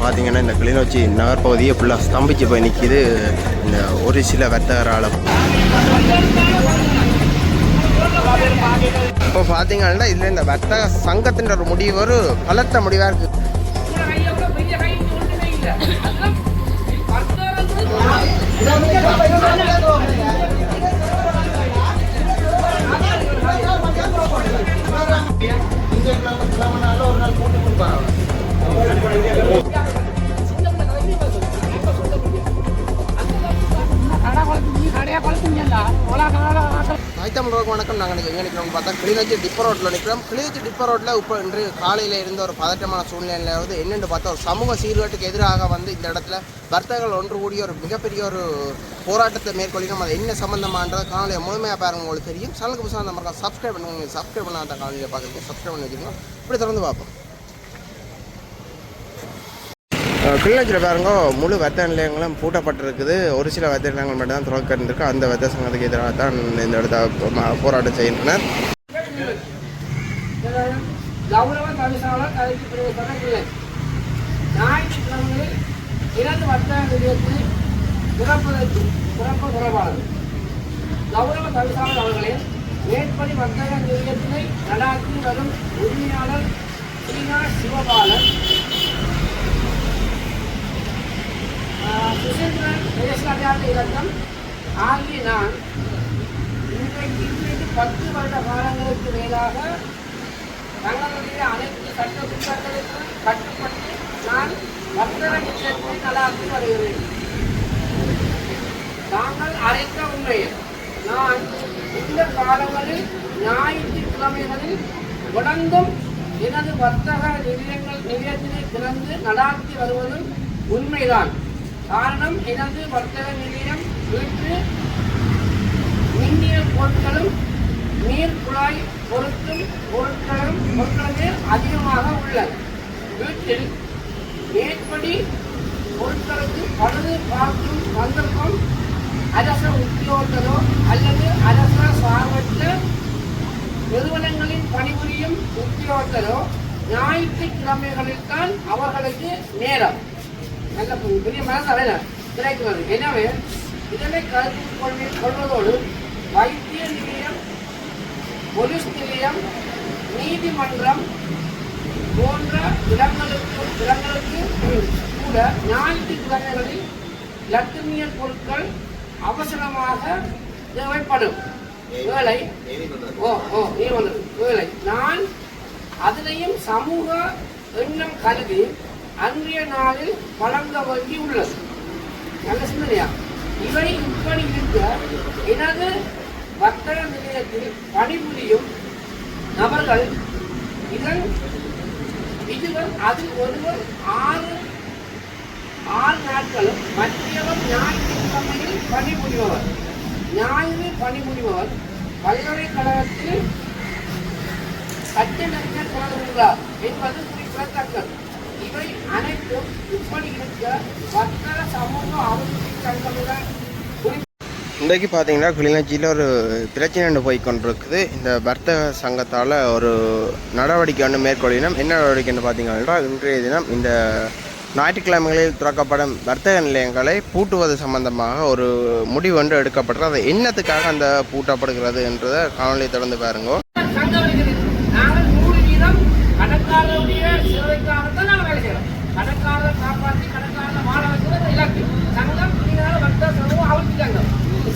பார்த்தீங்கன்னா இந்த கிளிநொச்சி நகர்பகுதியை ஃபுல்லாக ஸ்தம்பிச்சு போய் நிற்கிது இந்த ஒரு சில வர்த்தகரால் இப்போ பார்த்தீங்கன்னா இதில் இந்த வர்த்தக சங்கத்தின் ஒரு முடிவு ஒரு பலத்த முடிவாக இருக்குது தாய்த்தமிழ் ரோக் வணக்கம். நாங்கள் இன்றைக்கி எங்கே நிற்கிறோம் பார்த்தா கிளிநொச்சி டிப்பர் ரோட்டில் நிற்கிறோம் கிளிநொச்சி டிப்பர் ரோட்டில் இப்போ இன்று காலையில் இருந்த ஒரு பதட்டமான சூழ்நிலையில் வந்து என்னென்னு பார்த்தா ஒரு சமூக சீர்கேட்டுக்கு எதிராக வந்து இந்த இடத்துல வர்த்தகர்கள் ஒன்று கூடிய ஒரு மிகப்பெரிய ஒரு போராட்டத்தை மேற்கொள்ளினோம் அது என்ன சம்மந்தமானது காணொலியை முழுமையாக பாருங்க உங்களுக்கு தெரியும். சேனலுக்கு புதுசாக அந்த மாதிரி சப்ஸ்கிரைப் பண்ணுங்க. சப்ஸ்கிரைப் பண்ணாத காணொலியை பார்க்குறீங்க சப்ஸ்கிரைப் பண்ணி வச்சுருக்கோம் இப்படி திறந்து பார்ப்போம். கிளிநொச்சியில் பாருங்க முழு வெத்த நிலையங்களும் பூட்டப்பட்டிருக்குது. ஒரு சில வெத்த நிலையங்கள் மட்டும் தான் திறக்கிருக்கு அந்த வெத்த சங்கத்துக்கு எதிராக தான் இந்த இடத்த போராட்டம் செய்கின்றனர். கௌரவ தவிசாளர் கலைக்கு அவர்களே மேற்படி வர்த்தக நிலையத்தினை நடாத்தி வரும் உரிமையாளர் சீனா சிவபாலன் சுசேந்திரன் தேசிய இலக்கம் ஆகிய நான் இன்றைக்கு இன்றைக்கு பத்து வருட காலங்களுக்கு மேலாக தங்களுடைய அனைத்து சட்ட திட்டங்களுக்கும் கட்டுப்பட்டு நான் வர்த்தக நிலையத்தை நடாத்தி வருகிறேன். தாங்கள் அழைத்த உண்மையில் நான் இந்த காலங்களில் ஞாயிற்றுக்கிழமைகளில் தொடர்ந்தும் எனது வர்த்தக நிலையங்கள் நிலையத்தினை திறந்து நடாத்தி வருவதும் உண்மைதான். காரணம் எனது வர்த்தக நிலையம் வீட்டு மின்னியல் பொருட்களும் நீர் குழாய் பொருட்கள் பொருட்களும் பொருட்களுமே அதிகமாக உள்ளது. வீட்டில் மேற்படி பொருட்களுக்கு பழுது பார்க்கும் சந்தர்ப்பம் அரச உத்தியோகத்தரோ அல்லது அரச சார்பற்ற நிறுவனங்களில் பணிபுரியும் உத்தியோகத்தரோ ஞாயிற்றுக்கிழமைகளில்தான் அவர்களுக்கு நேரம். நல்ல பெரிய மனசு கிடைக்கிறது எனவே இதனை கருத்தில் கொள்வி கொள்வதோடு வைத்திய நிலையம் போலீஸ் நிலையம் நீதிமன்றம் போன்ற இடங்களுக்கு இடங்களுக்கு கூட ஞாயிற்றுக்கிழமைகளில் லட்சுமிய பொருட்கள் அவசரமாக தேவைப்படும் வேலை ஓ ஓ நீ வேலை நான் அதனையும் சமூக எண்ணம் கருதி அன்றைய நாளில் வழங்க வேண்டி உள்ளது. நல்ல சிந்தனையா இவை இப்படி இருக்க எனது வர்த்தக நிலையத்தில் பணிபுரியும் நபர்கள் இதன் இதுவர் அதில் ஒருவர் ஆறு ஆறு நாட்களும் மற்றவர் ஞாயிற்றுக்கிழமையில் பணிபுரிபவர். ஞாயிறு பணிபுரிபவர். பல்கலைக்கழகத்தில் சட்டமன்ற தொடர்கிறார் என்பது குறிப்பிடத்தக்கது. இவை அனைத்தும் இப்படி வர்த்தக சமூக அபிவிருத்தி சங்கங்களுடன் இன்றைக்கு பார்த்தீங்கன்னா கிளிநொச்சியில் ஒரு பிரச்சனை ஒன்று போய் கொண்டிருக்குது. இந்த வர்த்தக சங்கத்தால் ஒரு நடவடிக்கை ஒன்று மேற்கொள்ளினோம் என்ன நடவடிக்கைன்னு பார்த்தீங்கன்னா இன்றைய தினம் இந்த ஞாயிற்றுக்கிழமைகளில் திறக்கப்படும் வர்த்தக நிலையங்களை பூட்டுவது சம்பந்தமாக ஒரு முடிவு ஒன்று எடுக்கப்பட்டது அது என்னத்துக்காக அந்த பூட்டப்படுகிறது என்றதை காணொலியை தொடர்ந்து பாருங்க சங்கம் இருக்குது நாங்கள் நூறு வீதம் கணக்காரருடைய சேவைக்காகத்தான் நாங்கள் வேலை செய்யறோம் கணக்காரரை காப்பாற்றி கணக்காரரை வாழ வைக்கிறது இலக்கு சங்கம் புதிதாக வர்த்தக சமூகம் அவருக்கு சங்கம்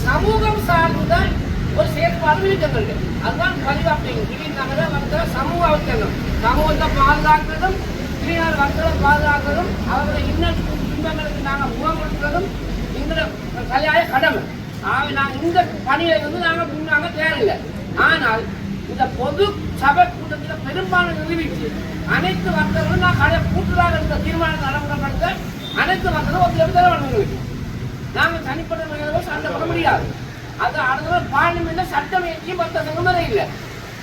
சமூகம் சார்ந்த ஒரு அதுதான் இருக்கிறது அதுதான் பதிவாப்பிங்க திடீர்னு வர்த்தக சமூக அவசியம் சமூகத்தை பாதுகாக்கிறதும் திடீர்னு வர்த்தக பாதுகாக்கிறதும் அவர்களை இன்னும் துன்பங்களுக்கு நாங்கள் முகம் கொடுக்கிறதும் எங்களோட கலையாய கடமை. ஆக நாங்கள் இந்த பணியை வந்து நாங்கள் முன்னாங்க தேவையில்லை. ஆனால் இந்த பொது சபை கூட்டத்தில் பெரும்பாலும் நிரூபித்து அனைத்து வர்த்தகர்களும் நான் கடை கூட்டுதாக இருந்த தீர்மானம் நடைமுறைப்படுத்த அனைத்து வர்த்தகரும் ஒத்துழைப்பு தர வேண்டும் நாங்கள் தனிப்பட்ட முறையில் சண்டை போட முடியாது. அது அடுத்த பார்லிமெண்ட்ல சட்டம் இயற்றியும் மற்ற சங்கம் வரை இல்லை.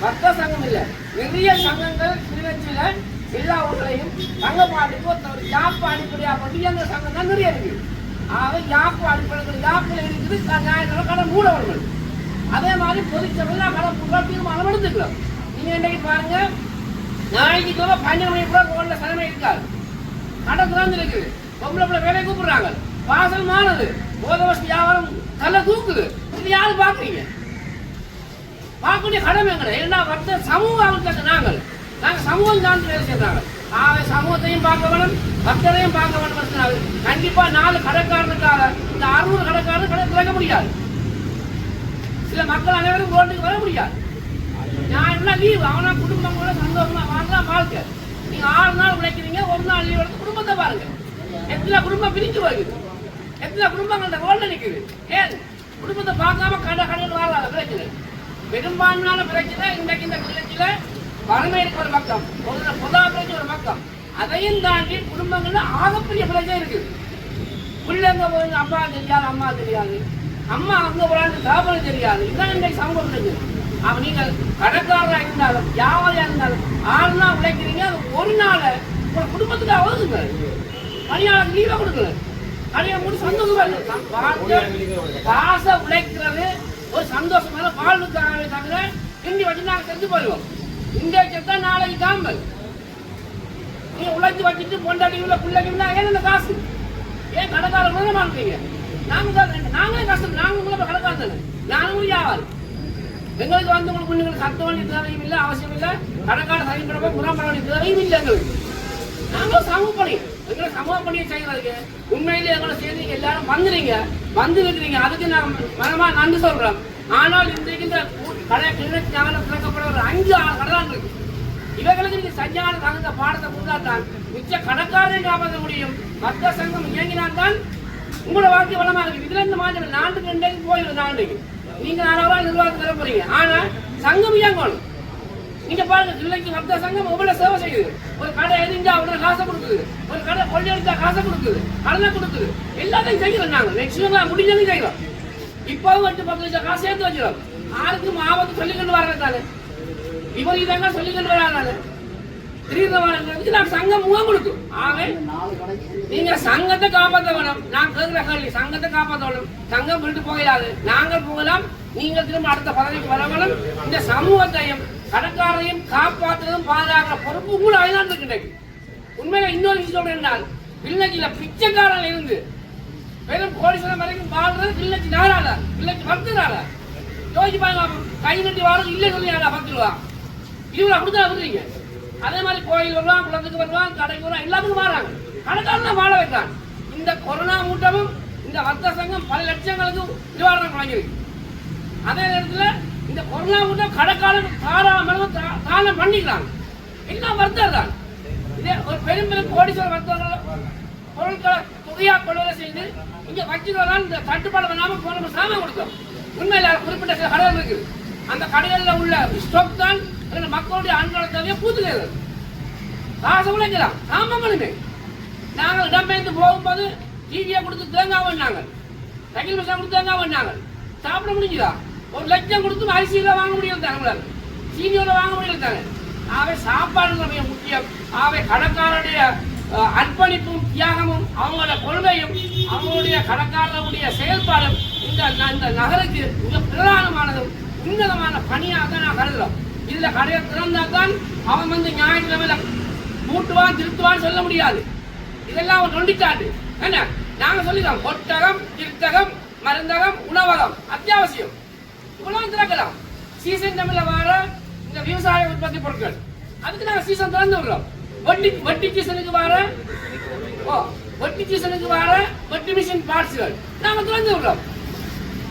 மற்ற சங்கம் இல்லை. நிறைய சங்கங்கள் கிளிநொச்சியில் எல்லா ஊர்களையும் சங்கப்பாட்டுக்கு ஒருத்தர் யாப்பு அடிப்படையாக கொண்டு அந்த சங்கம் தான் நிறைய இருக்கு ஆக யாப்பு அடிப்படையில் யாப்புல இருக்குது? ஞாயிற்றுக்கிழமை கடை மூடவர்கள். அதே மாதிரி பொதுச்சபையில் கடன் புகழ் தீர்மானம் எடுத்துக்கலாம். நீங்கள் இன்றைக்கு பாருங்க ஞாயிற்றுக்கிழமை பன்னெண்டு மணி கூட ரோட்ல சனமே இருக்காது கடை திறந்து இருக்குது. பொம்பளை பிள்ளை வேலையை கூப்பிடுறாங்க. வாசல் மாறுது. வருஷம் வியாபாரம் தலை தூக்குது. இது யாரு பாக்குறீங்க பார்க்கக்கூடிய கடமை எங்களை. ஏன்னா வர்த்த சமூகம் நாங்கள். நாங்கள் சமூகம் தான் வேலை செய்கிறாங்க ஆக சமூகத்தையும் பார்க்க வேணும் பக்தரையும் பார்க்க வேணும் சொன்னாங்க. கண்டிப்பா நாலு கடைக்காரனுக்காக இந்த அறுநூறு கடைக்காரன் கடை திறக்க முடியாது. சில மக்கள் அனைவரும் ரோட்டுக்கு வர முடியாது. நான் என்ன லீவ்? அவனா குடும்பம் கூட சந்தோஷமா வாழலாம் வாழ்க்கை. நீங்க ஆறு நாள் உழைக்கிறீங்க ஒரு நாள் லீவ் எடுத்து குடும்பத்தை பாருங்க. எத்தனை குடும்பம் பிரிஞ்சு வருது எத்தனை குடும்பங்கள் அந்த ரோட்ல நிற்குது ஏன்? குடும்பத்தை பார்க்காம கடை கடையில் வாழாத பிரச்சனை பெரும்பான்மையான பிரச்சனை இன்றைக்கு இந்த வில்லேஜில் வறுமை ஒரு பக்கம். ஒரு பொதா பிரச்சனை ஒரு பக்கம். அதையும் தாண்டி குடும்பங்கள்ல ஆகப்பெரிய பிரச்சனை இருக்குது பிள்ளைங்க போய் அப்பா தெரியாது அம்மா தெரியாது. அம்மா அங்கே போறாங்க சாப்பிட தெரியாது. இதான் இன்றைக்கு சமூக பிரச்சனை அவன் நீங்கள் கடைக்காரராக இருந்தாலும் வியாபாரியா இருந்தாலும் ஆறு நாள் உழைக்கிறீங்க அது ஒரு நாளை உங்க குடும்பத்துக்கு அவதுங்க பணியாளர் லீவை கொடுக்கல. கடையை மூடி சந்தோஷமா இருக்கு காசை உழைக்கிறது ஒரு சந்தோஷமான வாழ்வுக்காகவே தவிர இண்டி வச்சு நாங்கள் செஞ்சு போயிடுவோம். இங்கே செத்தா நாளைக்கு காம்பல் நீ உழைச்சி வச்சுட்டு பொண்டாட்டி உள்ள பிள்ளைங்க ஏன் இந்த காசு? ஏன் கடைக்காரர் கூட மாட்டீங்க நாங்கள் தான் நாங்களே கஷ்டம். நாங்களும் உங்களை கடைக்காரர் நானும் வியாபாரி எங்களுக்கு வந்து உங்களுக்கு உங்களுக்கு சத்த வேண்டிய தேவையும் இல்லை அவசியம் இல்லை. கடைக்கார சரிபடப்போ புறம் பண்ண வேண்டிய தேவையும் இல்லை எங்களுக்கு. நாங்களும் சமூக எங்களை சமூக பண்ணி செய்யறதுக்கு உண்மையிலே எங்களை சேர்ந்து எல்லாரும் வந்துறீங்க வந்து இருக்கிறீங்க அதுக்கு நான் மனமா நன்றி சொல்றேன். ஆனால் இன்றைக்கு இந்த கடை கிழக்கு ஞானம் திறக்கப்பட ஒரு அஞ்சு ஆறு கடை இருக்கு. இவர்களுக்கு நீங்க சரியான தகுந்த பாடத்தை கொடுத்தாதான் மிச்ச கணக்காரையும் காப்பாற்ற முடியும். மத்த சங்கம் இயங்கினால்தான் உங்களோட வாழ்க்கை வளமா இருக்கு இதுல இருந்து மாற்றம் நாட்டுக்கு ரெண்டு போயிடும் நாட்டுக்கு நீங்க நாலாவது நிர்வாகத்துக்கு வர போறீங்க. ஆனா சங்கம் இயங்கணும். இங்க பாருங்க பிள்ளைக்கு சப்த சங்கம் எவ்வளவு சேவை செய்யுது. ஒரு கடை எரிஞ்சா உடனே காசை கொடுக்குது. ஒரு கடை கொள்ளையடிச்சா காசை கொடுக்குது. கடனை கொடுக்குது. எல்லாத்தையும் செய்யறோம் நாங்க. மேக்சிமம் முடிஞ்சதையும் செய்யறோம் இப்பவும் எட்டு பத்து லட்சம் காசு சேர்த்து வச்சிடும் யாருக்கும் ஆபத்து சொல்லிக்கொண்டு வர்றதானே இவர் இதாங்க சொல்லிக்கொண்டு வராங்க திடீர்னு நான் சங்கம் முகம் கொடுக்கும். ஆகவே நீங்க சங்கத்தை காப்பாற்ற வேணும். நான் கேட்கிற கேள்வி சங்கத்தை காப்பாற்ற வேணும். சங்கம் விட்டு போகலாது. நாங்கள் போகலாம். நீங்கள் திரும்ப அடுத்த பதவிக்கு வர வேணும். இந்த சமூகத்தையும் கடைக்காரையும் காப்பாற்றுறதும் பாதுகாக்கிற பொறுப்பு கூட அதுதான் இருக்கு உண்மையில இன்னொரு விஷயம் சொல்றேன் வில்லஞ்சில பிச்சைக்காரன் இருந்து வெறும் கோடீஸ்வரம் வரைக்கும் வாழ்றது வில்லஞ்சி நாளால வில்லஞ்சி பக்தரால நாளா யோசிச்சு பாருங்க கை நட்டி வாரம் இல்லை சொல்லி பத்து ரூபா இருபது அப்படிதான் விடுறீங்க. அதே மாதிரி கோயில் வருவான் குழந்தைக்கு வருவான் கடைக்கு வருவான் எல்லாத்துக்கும் மாறாங்க கடைக்காரன் தான் வாழ வைக்கிறான். இந்த கொரோனா மூட்டமும் இந்த வர்த்த சங்கம் பல லட்சங்களுக்கு நிவாரணம் வழங்கியிருக்கு. அதே நேரத்தில் இந்த கொரோனா மூட்டம் கடைக்காரன் தாராளமாக தானம் பண்ணிக்கிறாங்க. எல்லாம் வர்த்தர் தான் இதே ஒரு பெரும் பெரும் கோடீஸ்வர வர்த்தகர்கள் பொருட்களை தொகையா கொள்வதை செய்து இங்க வச்சுதான் இந்த தட்டுப்பாடு பண்ணாமல் போன சாமான் கொடுத்தோம். உண்மையில குறிப்பிட்ட சில கடைகள் இருக்குது. அந்த கடைகளில் உள்ள ஸ்டாக் தான் மக்களுடைய அன்றாட தேவையை பூத்துக்கிறது காசு உழைக்கலாம் சாமான்களுமே. நாங்கள் இடம்பெயர்ந்து போகும்போது டிவியை கொடுத்து தேங்காய் பண்ணாங்க சைக்கிள் பசங்க கொடுத்து தேங்காய் பண்ணாங்க சாப்பிட முடிஞ்சுதா? ஒரு லட்சம் கொடுத்து அரிசியில் வாங்க முடியல தாங்க சீனியோட வாங்க முடியல தாங்க ஆகவே சாப்பாடு மிக முக்கியம். ஆகவே கடற்காரனுடைய அர்ப்பணிப்பும் தியாகமும் அவங்களோட கொள்கையும் அவங்களுடைய கடைக்காரருடைய செயல்பாடும் இந்த ந- இந்த நகருக்கு மிக பிரதானமானதும் உன்னதமான பணியாக தான் நான் கருதுறோம் இதுல கடையை திறந்தால் தான் அவன் வந்து ஞாயிற்றுக்கிழமையில மூட்டுவான் திருத்துவான்னு சொல்ல முடியாது. இதெல்லாம் அவன் நொண்டிக்காட்டு என்ன? நாங்கள் சொல்லிக்கிறோம் ஒட்டகம் திருத்தகம் மருந்தகம் உணவகம் அத்தியாவசியம். இவ்வளவு திறக்கலாம் சீசன் தமிழ்ல வர இந்த விவசாய உற்பத்தி பொருட்கள். அதுக்கு நாங்க சீசன் திறந்து விடுறோம். வட்டி வட்டி சீசனுக்கு வர ஓ வட்டி சீசனுக்கு வர வட்டி மிஷின் பார்ட்ஸ்கள் நாங்க திறந்து விடுறோம்.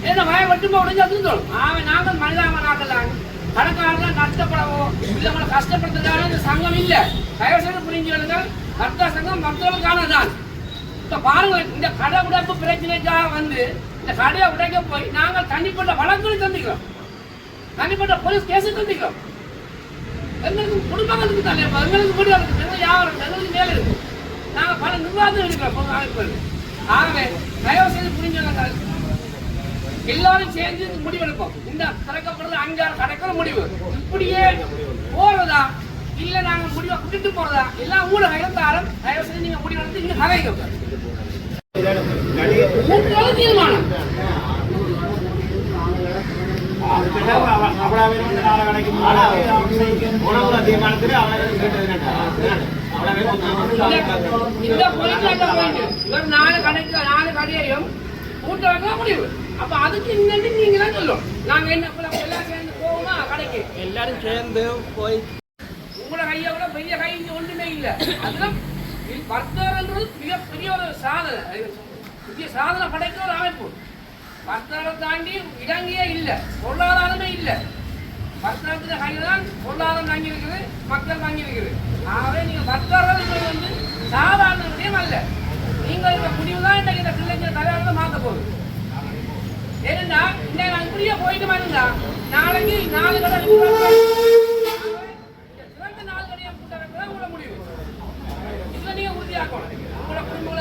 ஏன்னா வய வெட்டுமா உடஞ்சு தோணும் அவன் நாங்கள் மனிதாமனாக்கலாம் கணக்காரர்கள் நஷ்டப்படவோ இல்லை உங்களை கஷ்டப்படுத்துறதால இந்த சங்கம் இல்லை. தயவுசெய்து செய்து கர்த்தா வர்த்தக சங்கம் மக்களுக்கானதான் இப்போ பாருங்க இந்த கடை பிரச்சனைக்காக வந்து இந்த கடையை உடைக்க போய் நாங்கள் தனிப்பட்ட வழக்குகள் தந்திக்கிறோம் தனிப்பட்ட போலீஸ் கேஸ் தந்திக்கிறோம் எங்களுக்கு குடும்பங்களுக்கு தலை எங்களுக்கு முடிவு இருக்குது. எங்களுக்கு யாரும் எங்களுக்கு மேலே இருக்கு. நாங்க பல நிர்வாகத்தில் இருக்கிறோம். பொது ஆகவே தயவு செய்து புரிஞ்சவங்க எல்லாரும் சேர்ந்து முடிவெடுப்போம் இந்த திறக்கப்படுறது அஞ்சாறு கடைக்கிற முடிவு. இப்படியே போறதா? இல்ல நாங்க முடிவை விட்டுட்டு போறதா? எல்லாம் ஊடக இருந்தாலும் தயவு செய்து நீங்க முடிவெடுத்து இங்க கதைங்க இந்த point அந்த இவர் நாலு கடைக்கு நாலு கடையையும் கூட்ட முடிவு அப்ப அதுக்கு இன்னும் நீங்க தான் நாங்க என்ன சேர்ந்து போவோமா கடைக்கு எல்லாரும் சேர்ந்து போய் உங்களோட கையை விட பெரிய கை ஒன்றுமே இல்லை. இது மிகப்பெரிய ஒரு சாதனை. புதிய சாதனை படைக்கிற ஒரு அமைப்பு. வர்த்தகத்தை தாண்டி இலங்கையே இல்லை. பொருளாதாரமே இல்லை. வர்த்தகத்தின் கையில் தான் பொருளாதாரம் தாங்கி இருக்குது மக்கள் தாங்கி இருக்குது. ஆகவே நீங்கள் வர்த்தகர்கள் வந்து சாதாரண விஷயம் அல்ல. நீங்கள் இந்த முடிவு தான் இன்றைக்கு இந்த பிள்ளைங்க தலைவர்களை மாற்ற போகுது. ஏன்னா இன்னைக்கு நான் இப்படியே போயிட்டு இருந்தா நாளைக்கு நாலு கடை சிறந்த நாலு கடையை கூட்ட வைக்கிறதா உங்களோட முடிவு இதுல நீங்க உறுதியாக்கணும் உங்களோட குடும்பங்களை பாதுகாக்கணும் நீங்க யோசிச்சு பாருங்க எத்தனை கணக்கான காப்பாற்று உண்மைதான் நாங்க இப்ப போயிருக்கா கேட்போம் எல்லா கணக்கும் போய்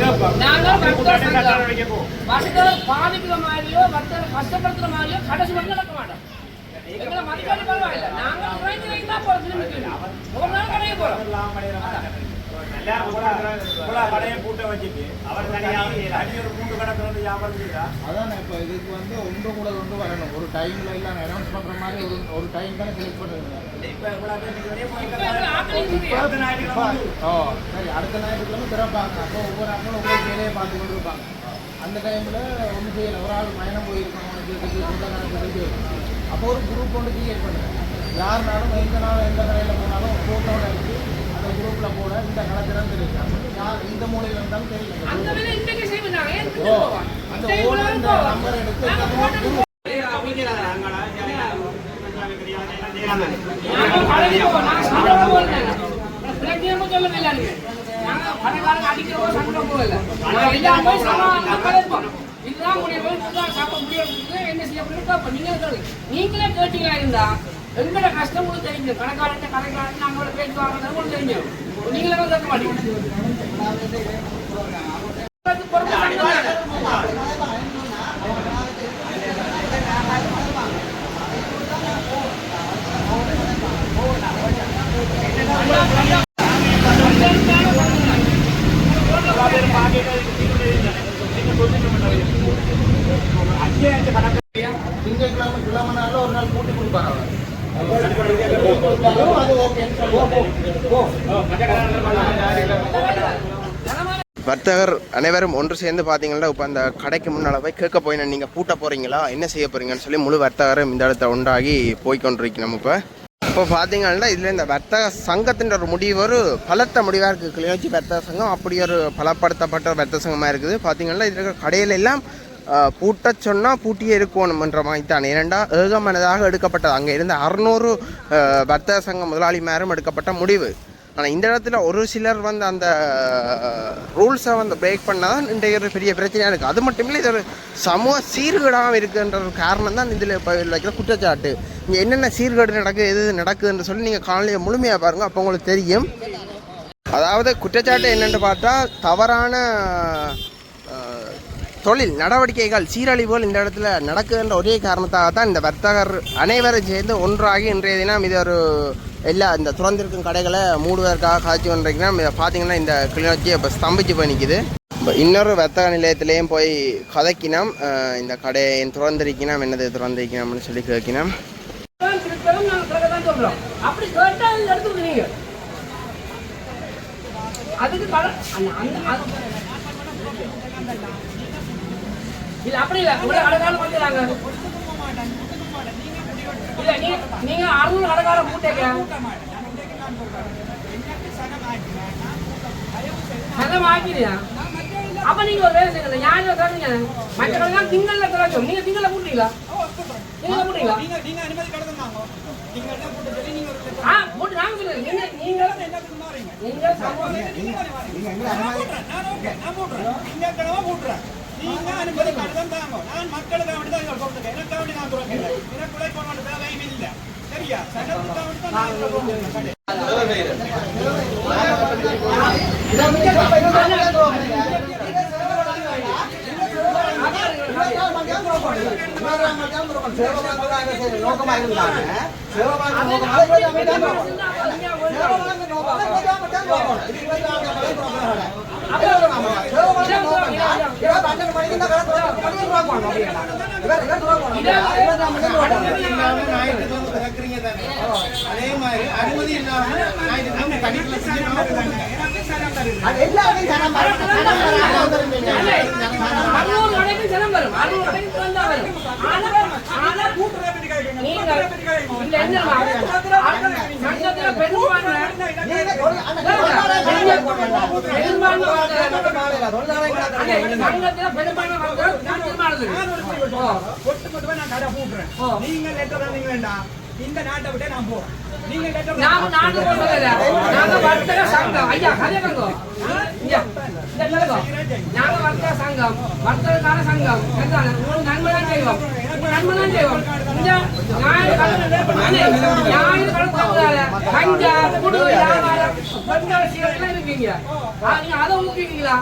கேட்போம் நாங்கள் பாதிக்கிற மாதிரியோ கஷ்டப்படுத்துற மாதிரியோ கடைசி மட்டும் நடக்க மாட்டோம் எங்களை பரவாயில்ல நாங்கள் போறோம் ஒரு நாள் கடையை போறோம் கடையை பூட்ட வச்சுட்டு அவர் தனியா தனி ஒரு பூண்டு கடை திறந்து வியாபாரம் செய்தா அதான் இப்போ இதுக்கு வந்து ஒன்று கூட ஒன்று வரணும். ஒரு டைம்ல எல்லாம் அனௌன்ஸ் பண்ற மாதிரி ஒரு ஒரு டைம் தானே செலக்ட் வந்து ஓ சரி அடுத்த ஞாயிற்றுக்கிழமை திறப்பாங்க. அப்போ ஒவ்வொரு ஆட்களும் ஒவ்வொரு வேலையை பார்த்து கொண்டு இருப்பாங்க அந்த டைம்ல ஒன்று செய்யல. ஒரு ஆள் பயணம் போயிருக்கோம் உனக்கு சொந்தக்காரங்களுக்கு அப்போ ஒரு குரூப் ஒன்று கிரியேட் பண்ணுங்க யாருனாலும் எந்த நாள் எந்த கடையில் போனாலும் எடுத்து அந்த குரூப்ல போட இந்த திறந்து இருக்கு யார் இந்த மூலையில் இருந்தாலும் தெரியல. அந்த வேலை இன்றைக்கு ஏன் ஓ அந்த ஓனர் இந்த. நம்பர் எடுத்து சொல்லவில்லை நீங்க. அடிக்கிறவோ சண்டை போய். இதுதான் இதுதான் சாப்பிட முடியும், என்ன செய்ய முடியும். நீங்களே கேட்டீங்களா இருந்தா? எங்களோட கஷ்டம் உங்களுக்கு தெரியும் கணக்காரன் கணக்காரன் நம்மளோட பேச்சு வாங்குறது உங்களுக்கு தெரியும். நீங்களே வந்து கேட்க மாட்டீங்க. பொறுப்பு சங்கம் தானே. திங்கட்கிழமை கிழமை நாள்ல ஒரு நாள் கூட்டி கொடுப்பாரு வர்த்தகர் அனைவரும் ஒன்று சேர்ந்து பார்த்தீங்கன்னா இப்போ அந்த கடைக்கு முன்னால் போய் கேட்க போய் நீங்கள் பூட்ட போகிறீங்களா என்ன செய்ய போகிறீங்கன்னு சொல்லி முழு வர்த்தகரும் இந்த இடத்த உண்டாகி போய்கொண்டிருக்கணும் இப்போ. இப்போ பார்த்தீங்கன்னா இதில் இந்த வர்த்தக சங்கத்தின் ஒரு முடிவு ஒரு பலத்த முடிவாக இருக்குது கிளிநொச்சி வர்த்தக சங்கம் அப்படி ஒரு பலப்படுத்தப்பட்ட ஒரு வர்த்தக சங்கமாக இருக்குது. பார்த்தீங்கன்னா இதில் இருக்கிற கடையில எல்லாம் பூட்ட சொன்னால் பூட்டியே இருக்கணும்ன்ற மாதிரி தான். ஏனெண்டா ஏகமனதாக எடுக்கப்பட்டது. அங்கே இருந்த அறுநூறு வர்த்தக சங்க முதலாளிமாரும் எடுக்கப்பட்ட முடிவு. ஆனால் இந்த இடத்துல ஒரு சிலர் வந்து அந்த ரூல்ஸை வந்து பிரேக் பண்ணால் தான் இன்றைய ஒரு பெரிய பிரச்சனையாக இருக்குது அது மட்டும் இல்லை இது ஒரு சமூக சீர்கேடாக இருக்குன்ற ஒரு காரணம் தான் இதில் இப்போ வைக்கிற குற்றச்சாட்டு. இங்கே என்னென்ன சீர்கேடு நடக்குது எது நடக்குதுன்னு சொல்லி நீங்கள் காலையில் முழுமையாக பாருங்கள் அப்போ உங்களுக்கு தெரியும். அதாவது குற்றச்சாட்டு என்னென்னு பார்த்தா தவறான தொழில் நடவடிக்கைகள் சீரழிவுகள் இந்த இடத்துல நடக்குதுன்ற ஒரே காரணத்தாக தான் இந்த வர்த்தகர் அனைவரும் சேர்ந்து ஒன்றாகி இன்றைய தினம் இது ஒரு எல்லா இந்த துறந்திருக்கும் கடைகளை மூடுவதற்காக காட்சி பண்ணுறீங்கன்னா இதை பார்த்தீங்கன்னா இந்த கிளிநொச்சி இப்போ ஸ்தம்பிச்சு போய் நிற்குது இப்போ இன்னொரு வர்த்தக நிலையத்திலையும் போய் கதைக்கினோம். இந்த கடையை திறந்திருக்கணும் என்னது திறந்திருக்கணும்னு சொல்லி கேட்கினோம். அப்படி கேட்டா அதை எடுத்துக்கணும் அதுக்கு கட- அந்த- அந்த- அது- இல்ல, அப்படி இல்ல. உங்களை கடைக்காரர் வந்துடுறாங்க. இல்ல, நீங்க- நீங்க அறுநூறு கடைக்காரர் கூட்டேங்க. சனம் ஆக்கிறியா? அப்ப நீங்க ஒரு வேலை செய்யுங்க நியாயம் தருங்க மற்ற கடைக்காரர் திங்கள்ல திறக்கும் நீங்க திங்கள்ல கூட்டுறீங்களா நீங்க கூட்டுறீங்களா ஆ, போட்டு நாங்க சொல்லுங்க. நீங்க நீங்க நீங்க சமூக நீங்க அனுமதி கடிதம் தாங்க நான் மக்களுக்கு வேண்டி தான் இதை சொல்றேன் எனக்காக வேண்டி நான் துறக்கல எனக்கு உழைக்க வேண்டிய தேவையும் இல்லை சரியா சட்டத்துக்காக வேண்டி தான் நான் இதை சொல்றேன் சிவபாங்க நோக்கம் அதை அதே மாதிரி அனுமதி இல்லாம நீங்க இந்த என்ன நீங்க வேண்டாம் இந்த நாட்டை விட்டு நான் போறேன் நீங்க லெட்டர் நாம நாங்க நாங்க வர்த்தக சங்கம் ஐயா நாங்க வர்த்தக சங்கம் வர்த்தகக்கார சங்கம் நன்மை தான் செய்வோம் நன்மை தான் செய்வோம் இந்த ஞாயிறு ஞாயிறு கஞ்சா குடு வியாபாரம் பெண்கள் சீரர்கள் ஆ, நீங்க அதை ஊக்குவீங்களா?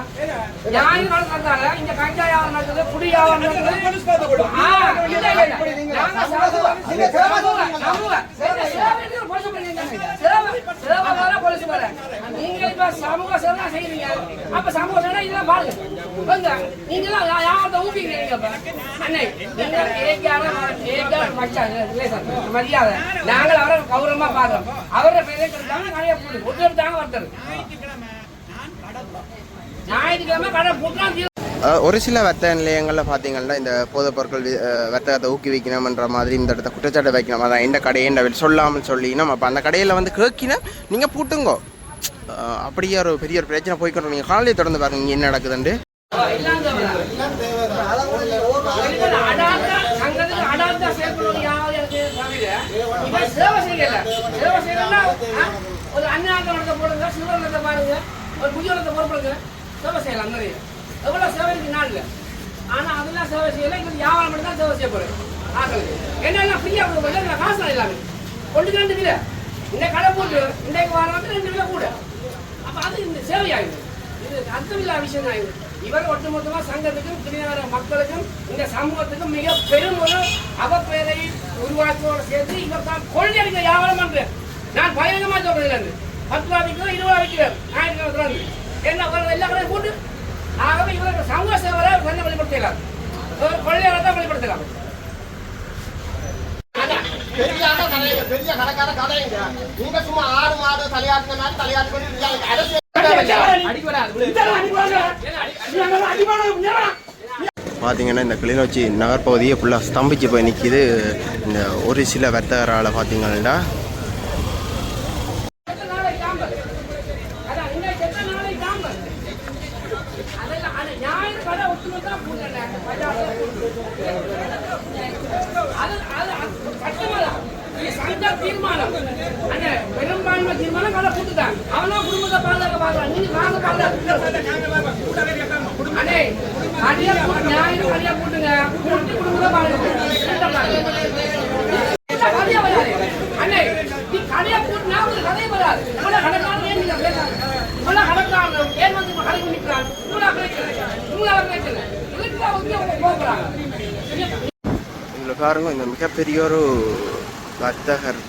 கடை தந்தால இந்த கஞ்சா வியாபாரம் நடக்குது. குடி இல்ல. நாங்க இப்ப சமூக சேவை செய்யறீங்க அப்ப சமூக சேவை இதெல்லாம் பாருங்க நீங்க யார்கிட்ட அண்ணே நீங்க இல்லை சார் மரியாதை. நாங்கள் அவரை கௌரவமா பேரை நிறைய போடு ஒட்டு எடுத்தாங்க ஒருத்தர் ஞாயிற்றுக்கிழமை கடை போட்டுலாம் அஹ் ஒரு சில வர்த்தக நிலையங்களில் பார்த்தீங்கன்னா இந்த போதைப் பொருட்கள் வர்த்தகத்தை ஊக்குவிக்கணும்ன்ற மாதிரி இந்த இடத்த குற்றச்சாட்டு வைக்கணும் அதான் இந்த கடையை இந்த வெளி சொல்லாமல் சொல்லினோம் அப்போ அந்த கடையில் வந்து கேட்கினா நீங்கள் பூட்டுங்கோ. அப்படியே ஒரு பெரிய ஒரு பிரச்சனை போய்க்கணும். நீங்கள் காலையை தொடர்ந்து பாருங்க இங்கே என்ன நடக்குதுண்டு ஒரு போடுங்க, பாருங்க, ஒரு பொறுப்படுங்க, சேவை செய்யலாம் நிறைய. எவ்வளோ சேவை இருக்கு நாட்டுல. ஆனால் அதெல்லாம் சேவை செய்யலை இங்க வியாபாரம் மட்டும் தான் சேவை செய்ய போறேன். ஆட்களுக்கு. என்னெல்லாம் ஃப்ரீயாக கொடுக்க காசு எல்லாமே. ஒன்றுக்கு ரெண்டு கிலோ. இந்த கடை போட்டு, இன்றைக்கு வாரம் வந்து ரெண்டு கிலோ கூட. அப்போ அது இந்த சேவை ஆகிடும் இது அர்த்தமில்லா விஷயம் ஆகிடும் இவர் ஒட்டுமொத்தமாக சங்கத்துக்கும் கிரிநகர மக்களுக்கும் இந்த சமூகத்துக்கும் மிக பெரும் ஒரு அவப்பெயரை உருவாக்குவோட சேர்த்து இவர் தான் கொள்ளையடிக்க வியாபாரம் பண்றேன் நான் பயங்கரமா சொல்றேன் பத்து ரூபா விற்கிறோம் இருபது ரூபா விற்கிறேன் ஞாயிற்றுக்கிழமை என்ன எல்லா கடையும் போட்டு ஆகவே இவர் சமூக சேவரை தன்னை வெளிப்படுத்தலாம் கொள்ளையரை தான் வெளிப்படுத்தலாம். பெரிய கடைக்கார கடைங்க நீங்க சும்மா பார்த்தீங்கன்னா இந்த கிளிநொச்சி நகர்பகுதியை ஃபுல்லாக ஸ்தம்பிச்சு போய் நிற்கிது இந்த ஒரு சில வர்த்தகரால் பார்த்தீங்கன்னா எத்தனை நாளைக்கு தாம்பல்? அதான் இன்னைக்கு எத்தனை நாளைக்கு தாம்பல்? அதெல்லாம் அது ஞாயிறு கடை ஒட்டுமொத்தமா பூட்டல. பஜார்ல பூட்டு. அது அது அது சட்டமாதான். இது சங்க தீர்மானம் அந்த பெரும்பான்மை தீர்மானம் கடை பூட்டுட்டாங்க அவனா குடும்பத்தை பாதுகாக்க பார்க்கறான் நீங்க காசு பாதுகாக்க அண்ணே குடும்பத்தை பாதுகாக்க அண்ணே, நீ கடையை பூட்டினா உங்களுக்கு கதையே வராது. இவ்வளவு கடைக்காரன் ஏன் நீங்க பேசாத? இவ்வளவு கடைக்காரன் ஏன் வந்து இப்ப கடைக்கு நிக்கிறான்? இவ்வளவு பிரச்சனை. இவ்வளவு பிரச்சனை. இதுக்கு அவங்க அவங்க போகிறாங்க. இதில் பாருங்க இந்த மிகப்பெரிய ஒரு வர்த்தகர்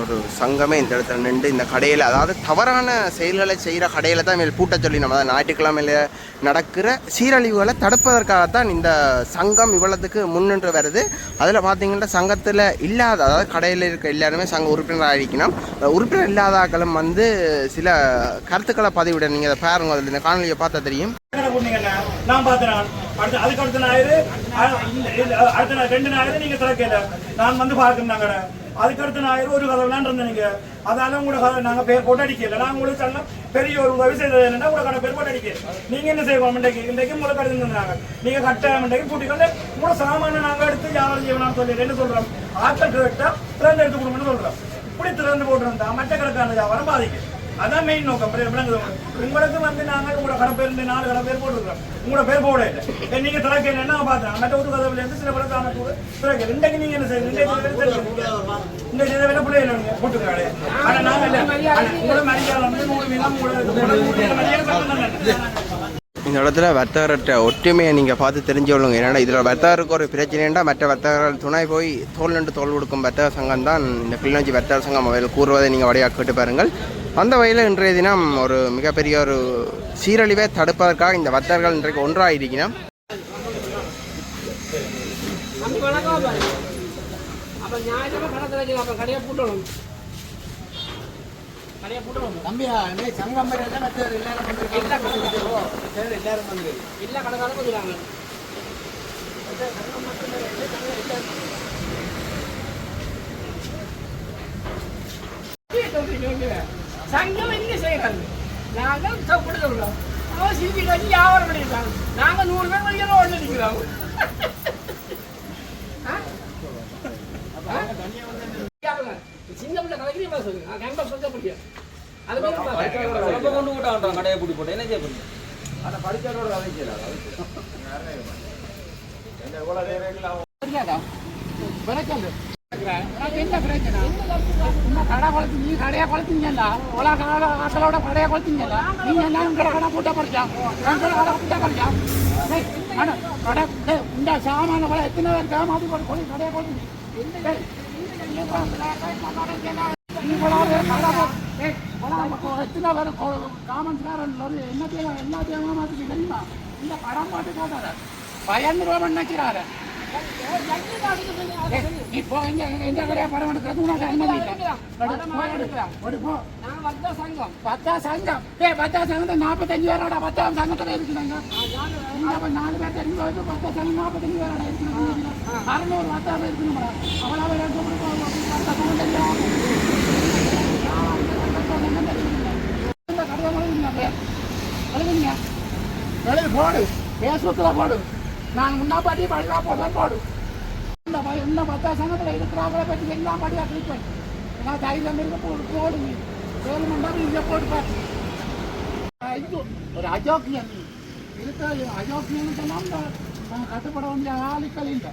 ஒரு சங்கமே இந்த இடத்துல நின்று இந்த கடையில் அதாவது தவறான செயல்களை செய்கிற கடையில் தான் மேல் பூட்ட சொல்லி நம்ம அதாவது ஞாயிற்றுக்கிழமையில் நடக்கிற சீரழிவுகளை தடுப்பதற்காகத்தான் இந்த சங்கம் இவ்வளவுக்கு முன்னின்று வருது. அதில் பார்த்தீங்கன்னா சங்கத்தில் இல்லாத அதாவது கடையில் இருக்க எல்லாருமே சங்க உறுப்பினராக இருக்கணும். அந்த உறுப்பினர் இல்லாதாக்களும் வந்து சில கருத்துக்களை பதிவிட நீங்கள் அதை பாருங்க அதில் இந்த காணொலியை பார்த்தா தெரியும். நான் பார்த்தேன் அடுத்து அதுக்கு அடுத்த ஞாயிறு அடுத்த ஞாயிறு, ரெண்டு ஞாயிறு நீங்க திறக்கல. நான் வந்து பார்க்கணும் கடை அதுக்கு நான் இருபது ஒரு கதை விளையாண்டு நீங்க அதால உங்களோட கதை நாங்க பேர் போட்டு அடிக்கல. நான் உங்களுக்கு சொல்ல பெரிய ஒரு உதவி செய்தது என்னன்னா உங்களோட கடை பேர் போட்டு அடிக்கல. நீங்க என்ன செய்வோம் இன்றைக்கு இன்றைக்கு உங்களுக்கு கடை இருந்தாங்க நீங்க கட்டாயம் இன்றைக்கு கூட்டிக்கொண்டு உங்களோட சாமான நாங்க எடுத்து வியாபாரம் செய்யணும் சொல்லி என்ன சொல்றோம். ஆட்கள் கேட்டா திறந்து எடுத்து கொடுக்கணும்னு சொல்றோம். இப்படி திறந்து போட்டிருந்தா மற்ற கணக்கான வியாபாரம் பாதிக்கும். அதான் மெயின் நோக்கம். உங்களுக்கு. வந்து நாங்கள் உங்களோட கடை பேர் இந்த நாலு கடை பேர் போட்டுருக்கோம் உங்களோட பேர் போட இல்லை. நீங்க திறக்க இல்லைன்னா பார்த்தேன் மற்ற ஒரு கதவுல இருந்து சில படம் தானே கூட திறக்க இன்றைக்கு நீங்க என்ன செய்யுங்க இந்த பிள்ளைகள் நீங்க போட்டுங்க கடையை. ஆனா நாங்க உங்களோட மரியாதை. இந்த இடத்துல வர்த்தகர்கிட்ட ஒற்றுமையை நீங்கள் பார்த்து தெரிஞ்சு கொள்ளுங்க ஏன்னா இதில் வர்த்தகருக்கு ஒரு பிரச்சனைண்டா மற்ற வர்த்தகர்கள் துணை போய் தோல் நின்று தோல் கொடுக்கும் வர்த்தக சங்கம் தான். இந்த கிளிநொச்சி வர்த்தக சங்கம் அவையில் கூறுவதை நீங்கள் வழியாக கேட்டு பாருங்கள். அந்த வகையில் இன்றைய தினம் ஒரு மிகப்பெரிய ஒரு சீரழிவை தடுப்பதற்காக இந்த வர்த்தகர்கள் இன்றைக்கு ஒன்றாக இருக்கணும் அப்படி வணக்கம் பாருங்க அப்ப ஞாயிற்றுக்கிழமை கடை திறக்கணும் அப்ப கடையை பூட்டணும் கடையை பூட்டணும் தம்பியா இன்னைக்கு சங்கம் மாதிரி தான் மற்ற எல்லாரும் வந்துருக்கோம் சரி எல்லாரும் வந்து இல்ல கடைக்காரங்க வந்துடுறாங்க சங்கம் என்ன செய்யறாங்க நாங்கள் தப்பு சொல்றோம். அவன் சிரிச்சு கட்டி வியாபாரம் பண்ணிருக்காங்க நாங்க நூறு பேர் வரைக்கும் ஒன்று நிற்கிறோம் சின்ன பிள்ளை கலைக்கிறீங்க சொல்லுங்க கேம்பஸ் சொல்ல முடியும் அது மாதிரி ரொம்ப கொண்டு விட்டான் கடையை பூட்டி போட்டு. என்ன செய்ய பிரச்சனை உனக்கு என்ன பிரச்சனை சும்மா கடை குளத்து நீ கடையை குளத்தீங்கல்ல உலக கால ஆக்களோட கடையை குளத்தீங்கல்ல நீங்க எல்லாரும் கடை கடை பூட்ட படிச்சான் கடை கடை பூட்ட படிச்சான் கடை இந்த சாமான கூட எத்தனை பேர் கூட எத்தனை பேர் காமன்ஸ்காரன் தெரியுமா இந்த படம் பாட்டு காட்டாத பயந்து ரூபா நினைக்கிறாரு இப்போ எங்க எந்த கடையா படம் எடுக்கிறது உனக்கு அனுமதி பத்தா சங்கம் ஏ பத்தா சங்கத்தை நாற்பத்தஞ்சு பேரோட பத்தாம் சங்கத்துல இருக்கிறாங்க நாலு பேர் தெரிஞ்சு போயிட்டு பத்தா சங்கம் நாற்பத்தஞ்சு பேரோட இருக்கிறாங்க அறுநூறு பத்தாம் இருக்கணும் அவ்வளோ போடு பேஸ்புக்கில் போடு நாங்கள் முன்னா பாட்டி படிவா போடுறேன் இந்த ப- இந்த மற்ற சங்கத்தில் இருக்கிறாங்கள பற்றி எல்லாம் படிவா கிளிக் ஏன்னா தைரியம் இருக்க போடு போடு நீ. வேணுமெண்டா இங்கே போட்டு இது ஒரு அஜோக்கியம் நீ இருக்க அஜோக்கியம் சொன்னால் நம்ம கட்டுப்பட வேண்டிய ஆளுக்கள் இல்லை.